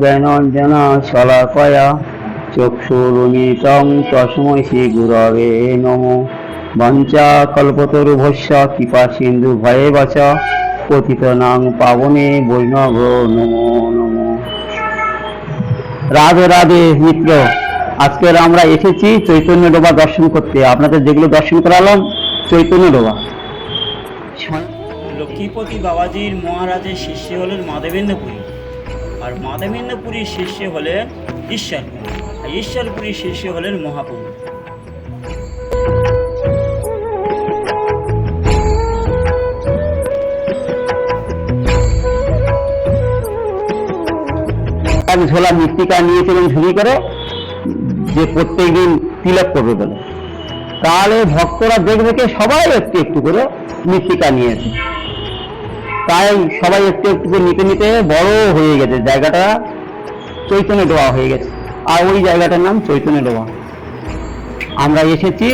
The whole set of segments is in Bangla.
জ্ঞানঞ্জনা শলাকয়া চক্ষুরুণীতং তস্মৈষি গুরবে নমো। বঞ্চা কল্পতরুভস্য, কৃপা সিন্ধু ভয়ে বচ, পতিত নাং পাবনে বৈনভ নমো নমো। রাধে রাধে মিত্র, আজকের আমরা এসেছি চৈতন্য ডোবা দর্শন করতে। আপনাদের যেগুলো দর্শন করালাম, চৈতন্য ডোবা। লক্ষ্মীপতি বাবাজির মহারাজের শিষ্য হলেন মাধবেন্দ্রপুরী। আর মাধবেন্দ্রপুরীর শিষ্য হলেন ঈশ্বরপুরী। আর ঈশ্বরপুরীর শিষ্য হলেন মহাপ্রভু। ঝোলা মৃত্তিকা নিয়েছিলেন ঝুড়ি করে, যে প্রত্যেকদিন তিলক করবে বলে। তাহলে ভক্তরা দেখবে কি? সবাই একটু একটু করে মৃত্তিকা নিয়েছে। তাই সবাই একটু একটু করে নিতে নিতে বড় হয়ে গেছে জায়গাটা। চৈতন্য ডোবা হয়ে গেছে। আর ওই জায়গাটার নাম চৈতন্য ডোবা। আমরা এসেছি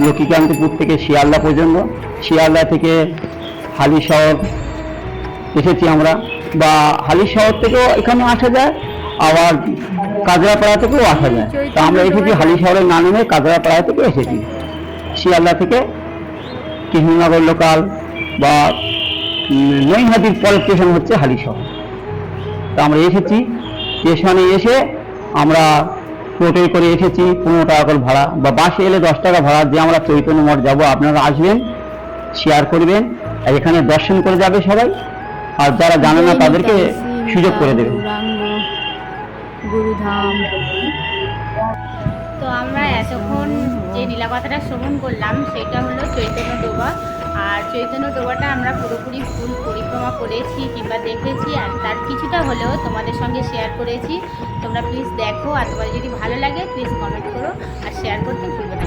লক্ষ্মীকান্তপুর থেকে শিয়ালদা পর্যন্ত। শিয়ালদা থেকে হালি শহর এসেছি আমরা। বা হালি শহর থেকেও এখানে আসা যায়, আবার কাজরাপাড়া থেকেও আসা যায়। তা আমরা এসেছি হালি শহরের না নেমে কাজরাপাড়া থেকে এসেছি। শিয়ালদা থেকে। কৃষ্ণনগর লোকাল বা নৈহাটির পর স্টেশন হচ্ছে হালি শহর তা আমরা এসেছি। স্টেশনে এসে আমরা টোটোয় করে এসেছি, পনেরো টাকা করে ভাড়া বা বাসে এলে দশ টাকা ভাড়া দিয়ে আমরা চৈতন্য মঠ যাব। আপনারা আসবেন, শেয়ার করবেন, আর এখানে দর্শন করে যাবে সবাই। আর যারা জানে না তাদেরকে সুযোগ করে দেবে গৌরাঙ্গ গুরুধাম। তো আমরা এতক্ষণ যে নীলা নীলাপাতাটা শ্রবণ করলাম, সেটা হলো চৈতন্য ডোবা। আর চৈতন্য ডোবাটা আমরা পুরোপুরি ফুল পরিক্রমা করেছি কিংবা দেখেছি, আর তার কিছুটা হলেও তোমাদের সঙ্গে শেয়ার করেছি। তোমরা প্লিজ দেখো, আর তোমাদের যদি ভালো লাগে প্লিজ কমেন্ট করো, আর শেয়ার করতে ভুলবে না।